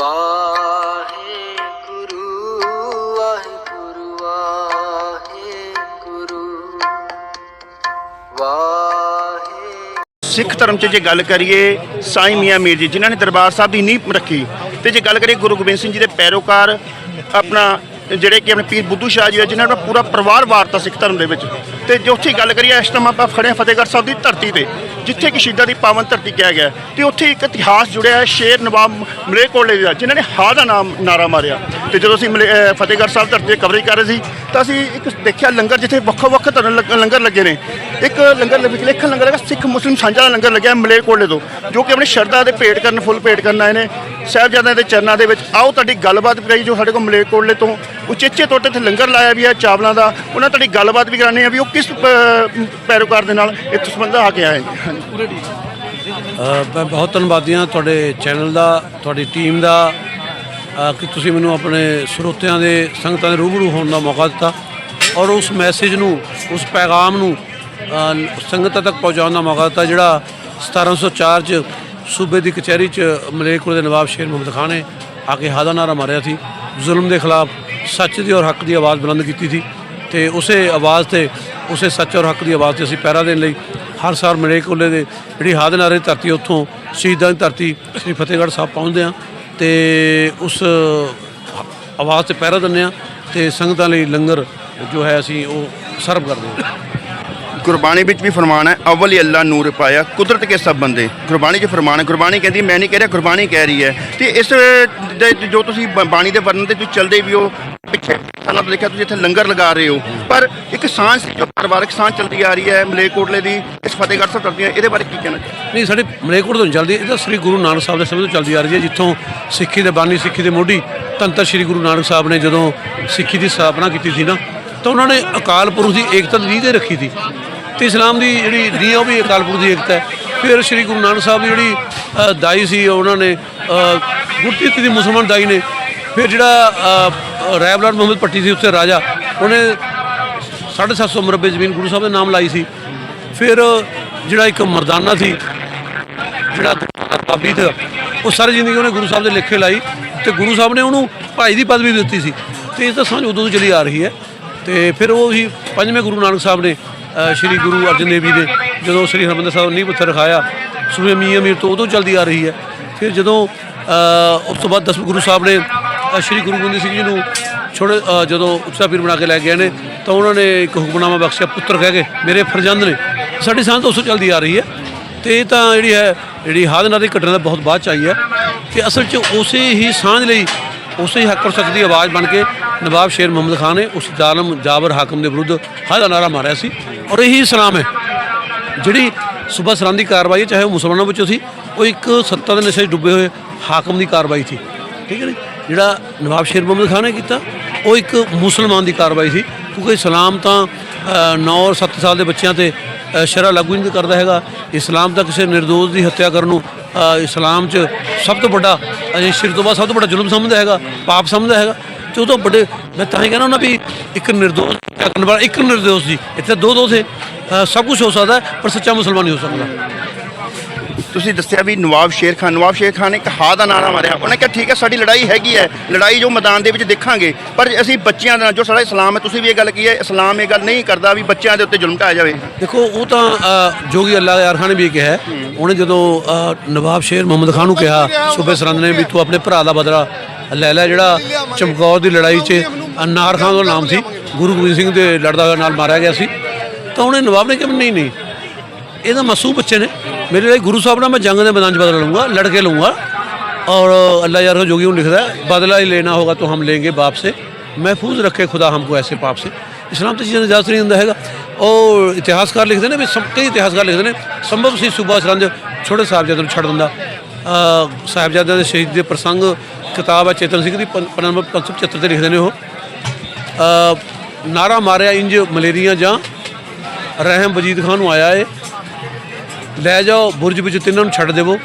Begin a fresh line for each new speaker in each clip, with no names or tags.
ਵਾਹਿਗੁਰੂ ਵਾਹਿਗੁਰੂ ਵਾਹਿਗੁਰੂ। ਵਾਹਿਗੁਰੂ।
ਸਿੱਖ ਧਰਮ 'ਚ ਜੇ ਗੱਲ ਕਰੀਏ, ਸਾਈਂ ਮੀਆਂ ਮੀਰ ਜੀ, ਜਿਨ੍ਹਾਂ ਨੇ ਦਰਬਾਰ ਸਾਹਿਬ ਦੀ ਨੀਂਹ ਰੱਖੀ, ਤੇ ਜੇ ਗੱਲ ਕਰੀਏ ਗੁਰੂ ਗੋਬਿੰਦ ਸਿੰਘ ਜੀ ਦੇ ਪੈਰੋਕਾਰ, ਆਪਣਾ ਜਿਹੜੇ ਕਿ ਆਪਣੇ ਪੀਰ ਬੁੱਧੂ ਸ਼ਾਹ ਜੀ ਆ, ਜਿਨ੍ਹਾਂ ਦਾ ਪੂਰਾ ਪਰਿਵਾਰ ਵਾਰਤਾ ਸਿੱਖ ਧਰਮ ਦੇ ਵਿੱਚ। ਤੇ ਜੇ ਉੱਥੇ ਗੱਲ ਕਰੀਏ, ਇਸ ਟਾਈਮ ਆਪਾਂ ਖੜੇ ਹਾਂ ਫਤਿਹਗੜ੍ਹ ਸਾਹਿਬ ਦੀ ਧਰਤੀ ਤੇ, ਜਿੱਥੇ ਕਿ ਸ਼ਹੀਦਾਂ ਦੀ ਪਾਵਨ ਧਰਤੀ ਕਿਹਾ ਗਿਆ ਤੇ ਉੱਥੇ ਇੱਕ ਇਤਿਹਾਸ ਜੁੜਿਆ ਹੈ, ਸ਼ੇਰ ਨਵਾਬ ਮਲੇਕੋਲੇ ਦਾ, ਜਿਨ੍ਹਾਂ ਨੇ ਹਾ ਦਾ ਨਾਮ ਨਾਰਾ ਮਾਰਿਆ। ਤੇ ਜਦੋਂ ਅਸੀਂ ਮਲੇ- ਫਤਿਹਗੜ੍ਹ ਸਾਹਿਬ ਧਰਤੀ ਤੇ ਕਵਰੇਜ ਕਰ ਰਹੇ ਸੀ, ਤਾਂ ਅਸੀਂ ਇੱਕ ਦੇਖਿਆ ਲੰਗਰ ਜਿੱਥੇ ਵੱਖੋ ਵੱਖ ਧਰਨ ਲੰਗਰ ਲੱਗੇ ਨੇ। ਇੱਕ ਲੰਗਰ ਦੇ ਵਿੱਚ ਲਿਖਣ ਲੰਗਰ ਹੈਗਾ, ਸਿੱਖ ਮੁਸਲਿਮ ਸਾਂਝਾ ਦਾ ਲੰਗਰ ਲੱਗਿਆ ਮਲੇਕੋਲੇ ਤੋਂ, ਜੋ ਕਿ ਆਪਣੀ ਸ਼ਰਧਾ ਦੇ ਭੇਟ ਕਰਨ, ਫੁੱਲ ਭੇਟ ਕਰਨ ਆਏ ਨੇ। ਸਾਹਿਬਜ਼ਾਦਿਆਂ ਦੇ ਚਰਨਾਂ ਦੇ ਵਿੱਚ, ਆਓ ਤੁਹਾਡੀ ਗੱਲਬਾਤ ਕਰਾਈ ਜੋ ਸਾਡੇ ਕੋਲ ਮਲੇਕੋਲੇ ਤੋਂ ਉਚੇਚੇ ਤੌਰ ਤੇ ਇੱਥੇ ਲੰਗਰ ਲਾਇਆ ਵੀ ਹੈ, ਚਾਵਲਾਂ ਦਾ। ਉਹਨਾਂ ਤੁਹਾਡੀ ਗੱਲਬਾਤ ਵੀ ਕਰਾਣੀ ਹੈ ਵੀ ਉਹ ਕਿਸ ਪੈਰੋਕਾਰ ਦੇ ਨਾਲ ਇਸ ਸੰਬੰਧ ਆ ਕੇ ਆਏ
ਮੈਂ ਬਹੁਤ ਧੰਨਵਾਦੀ ਹਾਂ ਤੁਹਾਡੇ ਚੈਨਲ ਦਾ, ਤੁਹਾਡੀ ਟੀਮ ਦਾ ਕਿ ਤੁਸੀਂ ਮੈਨੂੰ ਆਪਣੇ ਸਰੋਤਿਆਂ ਦੇ, ਸੰਗਤਾਂ ਦੇ ਰੂਬਰੂ ਹੋਣ ਦਾ ਮੌਕਾ ਦਿੱਤਾ ਔਰ ਉਸ ਮੈਸੇਜ ਨੂੰ, ਉਸ ਪੈਗਾਮ ਨੂੰ ਸੰਗਤਾਂ ਤੱਕ ਪਹੁੰਚਾਉਣ ਦਾ ਮੌਕਾ ਦਿੱਤਾ, ਜਿਹੜਾ 1704 ਚ ਸੂਬੇ ਦੀ ਕਚਹਿਰੀ ਚ ਮਲੇਰਕੋਟਲਾ ਦੇ ਨਵਾਬ ਸ਼ੇਰ ਮੁਹੰਮਦ ਖਾਨ ਨੇ ਆ ਕੇ ਹਾਦਾ ਨਾਰਾ ਮਾਰਿਆ ਸੀ। ਜ਼ੁਲਮ ਦੇ ਖਿਲਾਫ ਸੱਚ ਦੀ ਔਰ ਹੱਕ ਦੀ ਆਵਾਜ਼ ਬੁਲੰਦ ਕੀਤੀ ਸੀ ਤੇ ਉਸੇ ਆਵਾਜ਼ ਤੇ, ਉਸੇ ਸੱਚ ਔਰ ਹੱਕ ਦੀ ਆਵਾਜ਼ ਤੇ ਅਸੀਂ ਪਹਿਰਾ ਦੇਣ ਲਈ ਹਰ ਸਾਲ ਮਲੇਰਕੋਟਲੇ ਦੇ ਜਿਹੜੀ ਹਾਦਨਾਰੇ ਧਰਤੀ ਉੱਥੋਂ ਸ਼ਹੀਦਾਂ ਦੀ ਧਰਤੀ ਸ੍ਰੀ ਫਤਿਹਗੜ੍ਹ ਸਾਹਿਬ ਪਹੁੰਚਦੇ ਆ ਤੇ ਉਸ ਆਵਾਜ਼ ਤੇ ਪਹਿਰਾ ਦਿੰਦੇ ਆ ਤੇ ਸੰਗਤਾਂ ਲਈ ਲੰਗਰ ਜੋ ਹੈ ਅਸੀਂ ਉਹ ਸਰਵ ਕਰਦੇ ਹਾਂ।
ਗੁਰਬਾਣੀ ਵਿੱਚ ਵੀ ਫਰਮਾਨ ਹੈ, ਅਵਲ ਹੀ ਅੱਲਾ ਨੂਰ ਪਾਇਆ, ਕੁਦਰਤ ਕੇ ਸਭ ਬੰਦੇ। ਗੁਰਬਾਣੀ 'ਚ ਫਰਮਾਨ ਹੈ, ਗੁਰਬਾਣੀ ਕਹਿੰਦੀ, ਮੈਂ ਨਹੀਂ ਕਹਿ ਰਿਹਾ, ਗੁਰਬਾਣੀ ਕਹਿ ਰਹੀ ਹੈ। ਤੇ ਇਸ ਦੇ ਜੋ ਤੁਸੀਂ ਬਾਣੀ ਦੇ ਵਰਣਨ ਤੇ ਤੁਸੀਂ ਚੱਲਦੇ ਵੀ ਹੋ ਪਿੱਛੇ ਸਾਲਾਂ ਤੋਂ ਦੇਖਿਆ ਤੁਸੀਂ ਇੱਥੇ ਲੰਗਰ ਲਗਾ ਰਹੇ ਹੋ। ਪਰ ਇੱਕ ਸਾਂਝ ਸੀ ਜੋ ਪਰਿਵਾਰਕ ਸਾਂਝ ਚੱਲਦੀ ਆ ਰਹੀ ਹੈ ਮਲੇਕੋਟਲੇ ਦੀ ਇਸ ਫਤਿਹਗੜ੍ਹ ਸਾਹਿਬ ਚੱਲਦੀ ਹੈ ਇਹਦੇ ਬਾਰੇ ਕੀ ਕਹਿਣਾ ਚਾਹੁੰਦੇ
ਨਹੀਂ ਸਾਡੇ ਮਲੇਕੋਟ ਤੋਂ ਚੱਲਦੀ ਇਹ ਤਾਂ ਸ੍ਰੀ ਗੁਰੂ ਨਾਨਕ ਸਾਹਿਬ ਦੇ ਸਮੇਂ ਤੋਂ ਚੱਲਦੀ ਆ ਰਹੀ ਹੈ ਜਿੱਥੋਂ ਸਿੱਖੀ ਦੇ ਬਾਨੀ ਸਿੱਖੀ ਦੇ ਮੋਢੀ ਤੰਤਰ ਸ੍ਰੀ ਗੁਰੂ ਨਾਨਕ ਸਾਹਿਬ ਨੇ ਜਦੋਂ ਸਿੱਖੀ ਦੀ ਸਥਾਪਨਾ ਕੀਤੀ ਸੀ ਨਾ ਤਾਂ ਉਹਨਾਂ ਨੇ ਅਕਾਲ ਪੁਰਖ ਦੀ ਏਕਤਾ ਦੀ ਨੀਂਹ ਤੇ ਰੱਖੀ ਸੀ। ਤੇ ਇਸਲਾਮ ਦੀ ਜਿਹੜੀ ਨੀਂਹ ਉਹ ਵੀ ਅਕਾਲ ਪੁਰਖ ਦੀ ਏਕਤਾ ਹੈ। ਫਿਰ ਸ੍ਰੀ ਗੁਰੂ ਨਾਨਕ ਸਾਹਿਬ ਦੀ ਜਿਹੜੀ ਦਾਈ ਸੀ ਉਹਨਾਂ ਨੇ ਅ, ਗੁਰਤੀਤ ਦੀ ਮੁਸਲਮਾਨ ਦਾਈ ਨੇ ਫਿਰ ਜਿਹੜਾ ਅ, ਮੁਹੰਮਦ ਪੱਟੀ ਸੀ ਉੱਥੇ ਰਾਜਾ। ਉਹਨੇ 750 ਮਰਬੇ ਜ਼ਮੀਨ ਗੁਰੂ ਸਾਹਿਬ ਦੇ ਨਾਮ ਲਾਈ ਸੀ। ਫਿਰ ਜਿਹੜਾ ਇੱਕ ਮਰਦਾਨਾ ਸੀ ਜਿਹੜਾ ਬਾਬੀ ਦਾ ਉਹ ਸਾਰੀ ਜ਼ਿੰਦਗੀ ਉਹਨੇ ਗੁਰੂ ਸਾਹਿਬ ਦੇ ਲੇਖੇ ਲਾਈ ਤੇ ਗੁਰੂ ਸਾਹਿਬ ਨੇ ਉਹਨੂੰ ਭਾਈ ਦੀ ਪਦਵੀ ਦਿੱਤੀ ਸੀ। ਤੇ ਇਹ ਤਾਂ ਸਾਂਝ ਉਦੋਂ ਤੋਂ ਚੱਲੀ ਆ ਰਹੀ ਹੈ। ਤੇ ਫਿਰ ਉਹ ਹੀ ਪੰਜਵੇਂ ਗੁਰੂ ਨਾਨਕ ਸਾਹਿਬ ਨੇ ਸ਼੍ਰੀ ਗੁਰੂ ਅਰਜਨ ਦੇਵ ਜੀ ਦੇ ਜਦੋਂ ਸ਼੍ਰੀ ਹਰਿਮੰਦਰ ਸਾਹਿਬ ਨੀਂਹ ਪੱਥਰ ਰਖਾਇਆ ਸੂਬੇ ਮੀਆਂ ਮੀਰ ਤੋਂ ਉਦੋਂ ਚੱਲਦੀ ਆ ਰਹੀ ਹੈ। ਫਿਰ ਜਦੋਂ ਉਸ ਤੋਂ ਬਾਅਦ ਦਸਵੇਂ ਗੁਰੂ ਸਾਹਿਬ ਨੇ ਸ਼੍ਰੀ ਗੁਰੂ ਗੋਬਿੰਦ ਸਿੰਘ ਜੀ ਨੂੰ ਛੋੜੇ ਜਦੋਂ ਉੱਚਾ ਪੀਰ ਬਣਾ ਕੇ ਲੈ ਗਏ ਨੇ ਤਾਂ ਉਹਨਾਂ ਨੇ ਇੱਕ ਹੁਕਮਨਾਮਾ ਬਖਸ਼ਿਆ ਪੁੱਤਰ ਕਹਿ ਕੇ ਮੇਰੇ ਫਰਜ਼ੰਦ ਨੇ ਸਾਡੀ ਸਾਂਝ ਤਾਂ ਉਸ ਤੋਂ ਚੱਲਦੀ ਆ ਰਹੀ ਹੈ। ਤੇ ਇਹ ਤਾਂ ਜਿਹੜੀ ਹੈ ਜਿਹੜੀ ਹਾਦਨਾ ਦੀ ਘਟਨਾ ਦਾ ਬਹੁਤ ਬਾਅਦ ਚ ਆਈ ਹੈ ਕਿ ਅਸਲ 'ਚ ਉਸੇ ਹੀ ਸਾਂਝ ਲਈ ਉਸੇ ਹੀ ਹੱਕ ਸੱਚ ਦੀ ਆਵਾਜ਼ ਬਣ ਕੇ ਨਵਾਬ ਸ਼ੇਰ ਮੁਹੰਮਦ ਖਾਨ ਨੇ ਉਸ ਜ਼ਾਲਮ ਜਾਬਰ ਹਾਕਮ ਦੇ ਵਿਰੁੱਧ ਹਾਦਾ ਨਾਰਾ ਮਾਰਿਆ ਸੀ। ਔਰ ਇਹੀ ਇਸਲਾਮ ਹੈ ਜਿਹੜੀ ਸੂਬਾ ਸਲਾਮ ਦੀ ਕਾਰਵਾਈ ਹੈ, ਚਾਹੇ ਉਹ ਮੁਸਲਮਾਨਾਂ ਵਿੱਚੋਂ ਸੀ ਉਹ ਇੱਕ ਸੱਤਾ ਦੇ ਨਸ਼ੇ 'ਚ ਡੁੱਬੇ ਹੋਏ ਹਾਕਮ ਦੀ ਕਾਰਵਾਈ ਸੀ। ਠੀਕ ਹੈ ਜੀ? ਜਿਹੜਾ ਨਵਾਬ ਸ਼ੇਰ ਮੁਹੰਮਦ ਖਾਨ ਨੇ ਕੀਤਾ, ਉਹ ਇੱਕ ਮੁਸਲਮਾਨ ਦੀ ਕਾਰਵਾਈ ਸੀ, ਕਿਉਂਕਿ ਇਸਲਾਮ ਤਾਂ 9 ਔਰ 7 ਸਾਲ ਦੇ ਬੱਚਿਆਂ ਤੇ ਸ਼ਰਾ ਲਾਗੂ ਨਹੀਂ ਕਰਦਾ ਹੈਗਾ। ਇਸਲਾਮ ਤਾਂ ਕਿਸੇ ਨਿਰਦੋਸ਼ ਦੀ ਹੱਤਿਆ ਕਰਨ ਨੂੰ ਇਸਲਾਮ 'ਚ ਸਭ ਤੋਂ ਵੱਡਾ, ਅਜੇ ਸ਼ਿਰ ਤੋਂ ਬਾਅਦ ਸਭ ਤੋਂ ਵੱਡਾ ਜ਼ੁਲਮ ਸਮਝਦਾ ਹੈਗਾ, ਪਾਪ ਸਮਝਦਾ ਹੈਗਾ। ਤੇ ਉਹ ਤੋਂ ਵੱਡੇ, ਮੈਂ ਤਾਂ ਹੀ ਕਹਿੰਦਾ ਹੁੰਦਾ ਵੀ ਇੱਕ ਨਿਰਦੋਸ਼ ਹੱਤਿਆ ਕਰਨ ਵਾਲਾ ਇੱਕ ਨਿਰਦੋਸ਼ ਸੀ ਇੱਥੇ ਦੋ ਦੋ ਥੇ ਸਭ ਕੁਝ ਹੋ ਸਕਦਾ, ਪਰ ਸੱਚਾ ਮੁਸਲਮਾਨ ਨਹੀਂ ਹੋ ਸਕਦਾ।
ਤੁਸੀਂ ਦੱਸਿਆ ਵੀ ਨਵਾਬ ਸ਼ੇਰ ਖਾਨ ਨਵਾਬ ਸ਼ੇਰ ਖਾਨ ਨੇ ਇੱਕ ਹਾ ਦਾ ਨਾਰਾ ਮਾਰਿਆ। ਉਹਨੇ ਕਿਹਾ ਠੀਕ ਹੈ ਸਾਡੀ ਲੜਾਈ ਹੈਗੀ ਹੈ ਲੜਾਈ ਜੋ ਮੈਦਾਨ ਦੇ ਵਿੱਚ ਦੇਖਾਂਗੇ ਪਰ ਅਸੀਂ ਬੱਚਿਆਂ ਦਾ ਜੋ ਸਾਡਾ ਇਸਲਾਮ ਹੈ ਤੁਸੀਂ ਵੀ ਇਹ ਗੱਲ ਕੀ ਹੈ ਇਸਲਾਮ ਇਹ ਗੱਲ ਨਹੀਂ ਕਰਦਾ ਵੀ ਬੱਚਿਆਂ ਦੇ ਉੱਤੇ ਜ਼ੁਲਮ ਢਾਇਆ ਜਾਵੇ।
ਦੇਖੋ ਉਹ ਤਾਂ ਜੋਗੀ ਅੱਲਾ ਯਾਰ ਖਾਨ ਨੇ ਵੀ ਕਿਹਾ। ਉਹਨੇ ਜਦੋਂ ਨਵਾਬ ਸ਼ੇਰ ਮੁਹੰਮਦ ਖਾਨ ਨੂੰ ਕਿਹਾ ਸੂਬੇ ਸਰਹੰਦ ਨੇ ਵੀ ਤੂੰ ਆਪਣੇ ਭਰਾ ਦਾ ਬਦਲਾ ਲੈ ਲੈ ਜਿਹੜਾ ਚਮਕੌਰ ਦੀ ਲੜਾਈ 'ਚ ਅਨਾਰ ਖਾਨ ਦਾ ਨਾਮ ਸੀ ਗੁਰੂ ਗੋਬਿੰਦ ਸਿੰਘ ਦੇ ਲੜਦਾ ਨਾਲ ਮਾਰਿਆ ਗਿਆ ਸੀ। ਤਾਂ ਉਹਨੇ ਨਵਾਬ ਨੇ ਕਿਹਾ ਨਹੀਂ ਨਹੀਂ ਇਹ ਤਾਂ ਮਾਸੂਮ ਬੱਚੇ ਨੇ। ਮੇਰੇ ਲਈ ਗੁਰੂ ਸਾਹਿਬ ਨਾਲ ਮੈਂ ਜੰਗ ਦੇ ਮੈਦਾਨ 'ਚ ਬਦਲਾ ਲਊਂਗਾ ਲੜ ਕੇ ਲਊਂਗਾ और अल्लाह यार जोगी हूँ लिख रहा है बदला ही लेना होगा तो हम लेंगे बाप से महफूज रखे खुदा हमको ऐसे पाप से ਇਸਲਾਮ ਤਾਂ ਚੀਜ਼ਾਂ ਦਾ ਇਜਾਜ਼ਤ ਨਹੀਂ ਦਿੰਦਾ ਹੈਗਾ ਉਹ ਇਤਿਹਾਸਕਾਰ ਲਿਖਦੇ ਨੇ ਵੀ ਸਭ ਕਈ ਇਤਿਹਾਸਕਾਰ ਲਿਖਦੇ ਨੇ ਸੰਭਵ ਸੀ ਸੂਬਾ ਸਰੰਜ ਛੋਟੇ ਸਾਹਿਬਜ਼ਾਦਿਆਂ ਨੂੰ ਛੱਡ ਦਿੰਦਾ ਅ, ਸਾਹਿਬਜ਼ਾਦਿਆਂ ਦੇ ਸ਼ਹੀਦ ਦੇ ਪ੍ਰਸੰਗ ਕਿਤਾਬ ਹੈ ਚੇਤਨ ਸਿੰਘ ਦੀ ਪੰ- ਪੰਜ ਨੰਬਰ 575 ਤੇ ਲਿਖਦੇ ਨੇ ਉਹ ਅ, ਨਾਰਾ ਮਾਰਿਆ ਇੰਜ ਮਲੇਰੀਆ ਜਾਂ ਰਹਿਮ ਵਜੀਦ ਖਾਨ ਨੂੰ ਆਇਆ ਏ ਲੈ ਜਾਓ ਬੁਰਜ ਵਿੱਚ ਤਿੰਨਾਂ ਨੂੰ ਛੱਡ ਦੇਵੋ।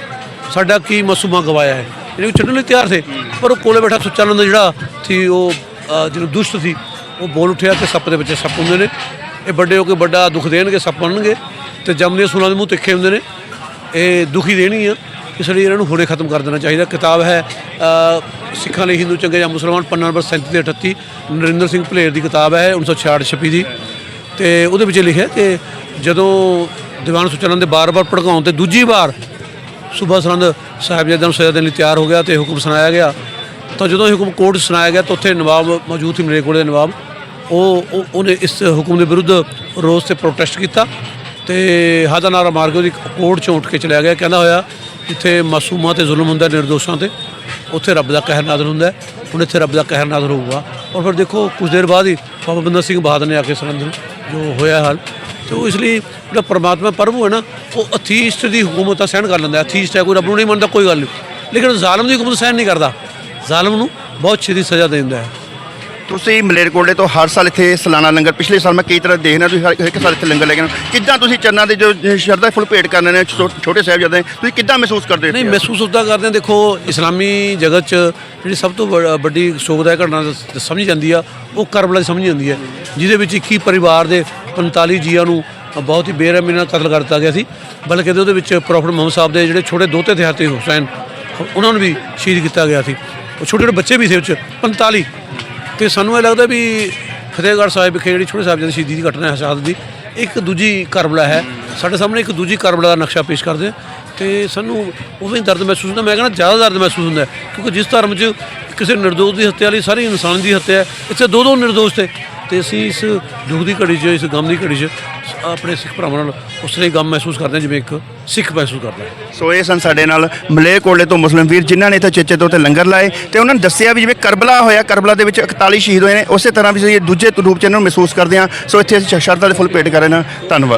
ਸਾਡਾ ਕੀ ਮਸੂਮਾ ਗਵਾਇਆ ਹੈ? ਇਹਨੂੰ ਛੱਡਣ ਲਈ ਤਿਆਰ ਥੇ ਪਰ ਉਹ ਕੋਲੇ ਬੈਠਾ ਸੁੱਚਾ ਨੰਦ ਜਿਹੜਾ ਸੀ ਉਹ ਅ, ਦੁਸ਼ਟ ਸੀ ਉਹ ਬੋਲ ਉੱਠਿਆ ਤੇ ਸੱਪ ਦੇ ਵਿੱਚ ਸੱਪ ਹੁੰਦੇ ਨੇ। ਇਹ ਵੱਡੇ ਹੋ ਕੇ ਵੱਡਾ ਦੁੱਖ ਦੇਣਗੇ ਸੱਪ ਬਣਨਗੇ। ਤੇ ਜੰਮਦੇ ਸੂਲਾਂ ਦੇ ਮੂੰਹ ਤਿੱਖੇ ਹੁੰਦੇ ਨੇ। ਇਹ ਦੁਖੀ ਦੇਣੀ ਆ ਇਸ ਲਈ ਇਹਨਾਂ ਨੂੰ ਹੁਣੇ ਖਤਮ ਕਰ ਦੇਣਾ ਚਾਹੀਦਾ। ਕਿਤਾਬ ਹੈ ਸਿੱਖਾਂ ਲਈ ਹਿੰਦੂ ਚੰਗੇ ਜਾਂ ਮੁਸਲਮਾਨ ਪੰਨਾ ਨੰਬਰ 37 ਤੇ 38 ਨਰਿੰਦਰ ਸਿੰਘ ਭਲੇਰ ਦੀ ਕਿਤਾਬ ਹੈ 1966 ਛਪੀ ਦੀ। ਤੇ ਉਹਦੇ ਵਿੱਚ ਲਿਖਿਆ ਕਿ ਜਦੋਂ ਦੀਵਾਨ ਸੁਚਾਨੰਦ ਦੇ ਬਾਰ-ਬਾਰ ਭੜਕਾਉਣ ਤੇ ਦੂਜੀ ਵਾਰ ਸੂਬਾ ਸਰਹੰਦ ਸਾਹਿਬਜ਼ਾਦਿਆਂ ਨੂੰ ਸਜ਼ਾ ਦੇਣ ਲਈ ਤਿਆਰ ਹੋ ਗਿਆ ਤੇ ਹੁਕਮ ਸੁਣਾਇਆ ਗਿਆ। ਤਾਂ ਜਦੋਂ ਇਹ ਹੁਕਮ ਕੋਰਟ 'ਚ ਸੁਣਾਇਆ ਗਿਆ ਤਾਂ ਉੱਥੇ ਨਵਾਬ ਮੌਜੂਦ ਸੀ ਮਲੇਰਕੋਟਲੇ ਦੇ ਨਵਾਬ। ਉਹ ਉਹਨੇ ਇਸ ਹੁਕਮ ਦੇ ਵਿਰੁੱਧ ਰੋਸ ਤੇ ਪ੍ਰੋਟੈਸਟ ਕੀਤਾ ਤੇ ਹਾਦਾ ਨਾਰਾ ਮਾਰ ਕੇ ਉਹਦੀ ਕੋਰਟ 'ਚੋਂ ਉੱਠ ਕੇ ਚਲਿਆ ਗਿਆ। ਕਹਿੰਦਾ ਹੋਇਆ, ਜਿੱਥੇ ਮਾਸੂਮਾਂ ਤੇ ਜ਼ੁਲਮ ਹੁੰਦਾ, ਨਿਰਦੋਸ਼ਾਂ ਤੇ, ਉੱਥੇ ਰੱਬ ਦਾ ਕਹਿਰ ਨਾਜ਼ਰ ਹੁੰਦਾ ਹੁਣ ਇੱਥੇ ਰੱਬ ਦਾ ਕਹਿਰ ਨਾਜ਼ਰ ਹੋਊਗਾ। ਔਰ ਫਿਰ ਦੇਖੋ, ਕੁਝ ਦੇਰ ਬਾਅਦ ਹੀ ਬਾਬਾ ਬੰਦਾ ਸਿੰਘ ਬਹਾਦਰ ਨੇ ਆ ਕੇ ਸਰਹੰਦ ਜੋ ਹੋਇਆ ਹਾਲ ਤੇ ਉਹ ਇਸ ਲਈ ਜਿਹੜਾ ਪਰਮਾਤਮਾ ਪ੍ਰਭੂ ਹੈ ਨਾ ਉਹ ਅਥੀਸਟ ਦੀ ਹਕੂਮਤ ਤਾਂ ਸਹਿਣ ਕਰ ਲੈਂਦਾ ਅਥੀਸਟ ਹੈ ਕੋਈ ਰੱਬ ਨੂੰ ਨਹੀਂ ਮੰਨਦਾ ਕੋਈ ਗੱਲ ਨਹੀਂ ਲੇਕਿਨ ਜ਼ਾਲਮ ਦੀ ਹਕੂਮਤ ਸਹਿਣ ਨਹੀਂ ਕਰਦਾ ਜ਼ਾਲਮ ਨੂੰ ਬਹੁਤ ਛੇਤੀ ਸਜ਼ਾ ਦੇ ਦਿੰਦਾ ਹੈ
ਤੁਸੀਂ ਮਲੇਰਕੋਟਲੇ ਤੋਂ ਹਰ ਸਾਲ ਇੱਥੇ ਸਾਲਾਨਾ ਲੰਗਰ ਪਿਛਲੇ ਸਾਲ ਮੈਂ ਕਈ ਤਰ੍ਹਾਂ ਦੇਖਣਾ ਤੁਸੀਂ ਹਰ ਇੱਕ ਸਾਲ ਇੱਥੇ ਲੰਗਰ ਲੈ ਕੇ। ਕਿੱਦਾਂ ਤੁਸੀਂ ਚਰਨਾਂ ਦੇ ਜੋ ਸ਼ਰਧਾ ਫੁੱਲ ਭੇਟ ਕਰਨੇ ਨੇ ਛੋਟੇ ਸਾਹਿਬਜ਼ਾਦੇ ਤੁਸੀਂ ਕਿੱਦਾਂ ਮਹਿਸੂਸ ਕਰਦੇ ਹੋ
ਨਹੀਂ? ਮਹਿਸੂਸ ਉਦਾਂ ਕਰਦੇ ਹਾਂ ਦੇਖੋ ਇਸਲਾਮੀ ਜਗਤ 'ਚ ਜਿਹੜੀ ਸਭ ਤੋਂ ਵੱਡੀ ਘਟਨਾ ਦ- ਸਮਝੀ ਜਾਂਦੀ ਆ ਉਹ ਕਰਬਲਾ ਦੀ ਸਮਝੀ ਜਾਂਦੀ ਹੈ ਜਿਹਦੇ ਵਿੱਚ 21 ਪਰਿਵਾਰ ਦੇ 45 ਜੀਆਂ ਨੂੰ ਬਹੁਤ ਹੀ ਬੇਰਹਿਮੀ ਨਾਲ ਕਤਲ ਕਰ ਦਿੱਤਾ ਗਿਆ ਸੀ, ਬਲਕਿ ਉਹਦੇ ਵਿੱਚ ਪ੍ਰੋਫਟ ਮੁਹੰਮਦ ਸਾਹਿਬ ਦੇ ਜਿਹੜੇ ਛੋਟੇ ਦੋਤੇ ਤੇ ਹੱਥੇ ਹੁਸੈਨ, ਉਹਨਾਂ ਨੂੰ ਵੀ ਸ਼ਹੀਦ ਕੀਤਾ ਗਿਆ ਸੀ। ਉਹ ਛੋਟੇ ਛੋਟੇ ਬੱਚੇ ਵੀ ਸੀ ਉਹ 'ਚ 45 ਤੇ ਸਾਨੂੰ ਇਹ ਲੱਗਦਾ ਵੀ ਫਤਿਹਗੜ੍ਹ ਸਾਹਿਬ ਵਿਖੇ ਜਿਹੜੀ ਛੋਟੇ ਸਾਹਿਬ ਦੀ ਸ਼ਹੀਦੀ ਦੀ ਘਟਨਾ ਹੈ ਸ਼ਹਾਦਤ ਦੀ, ਇੱਕ ਦੂਜੀ ਕਰਬਲਾ ਹੈ। ਸਾਡੇ ਸਾਹਮਣੇ ਇੱਕ ਦੂਜੀ ਕਰਬਲਾ ਦਾ ਨਕਸ਼ਾ ਪੇਸ਼ ਕਰਦੇ ਹਾਂ। ਤੇ ਸਾਨੂੰ ਉਹ ਵੀ ਦਰਦ ਮਹਿਸੂਸ ਹੁੰਦਾ, ਮੈਂ ਕਹਿੰਦਾ ਜ਼ਿਆਦਾ ਦਰਦ ਮਹਿਸੂਸ ਹੁੰਦਾ ਕਿਉਂਕਿ ਜਿਸ ਧਰਮ 'ਚ ਕਿਸੇ ਨਿਰਦੋਸ਼ ਦੀ ਹੱਤਿਆ ਲਈ ਸਾਰੀ ਇਨਸਾਨ ਦੀ ਹੱਤਿਆ ਇੱਥੇ ਦੋ ਦੋ ਨਿਰਦੋਸ਼ ਤੇ ਤੇ ਅਸੀਂ ਇਸ ਦੁੱਖ ਦੀ ਘੜੀ 'ਚ, ਇਸ ਗਮ ਦੀ ਘੜੀ 'ਚ, ਆਪਣੇ ਸਿੱਖ ਭਰਾਵਾਂ ਨਾਲ ਉਸ ਤਰ੍ਹਾਂ ਹੀ ਗਮ ਮਹਿਸੂਸ ਕਰਦੇ ਹਾਂ, ਜਿਵੇਂ ਇੱਕ ਸਿੱਖ ਮਹਿਸੂਸ ਕਰਦਾ ਹੈ।
ਸੋ ਇਹ ਸਨ ਸਾਡੇ ਨਾਲ ਮਲੇਰਕੋਟਲੇ ਤੋਂ ਮੁਸਲਿਮ ਵੀਰ, ਜਿਨ੍ਹਾਂ ਨੇ ਇੱਥੇ ਚੇਚੇ ਤੋਂ ਤੇ ਲੰਗਰ ਲਾਏ ਤੇ ਉਹਨਾਂ ਨੇ ਦੱਸਿਆ ਵੀ ਜਿਵੇਂ ਕਰਬਲਾ ਹੋਇਆ, ਕਰਬਲਾ ਦੇ ਵਿੱਚ 41 ਸ਼ਹੀਦ ਹੋਏ ਨੇ, ਉਸੇ ਤਰ੍ਹਾਂ ਵੀ ਅਸੀਂ ਦੂਜੇ ਰੂਪ ਚ ਇਹਨਾਂ ਨੂੰ ਮਹਿਸੂਸ ਕਰਦੇ ਹਾਂ। ਸੋ ਇੱਥੇ ਅਸੀਂ ਸ਼ਰਧਾ ਦੇ ਫੁੱਲ ਭੇਟ ਕਰ ਰਹੇ ਹਾਂ। ਧੰਨਵਾਦ।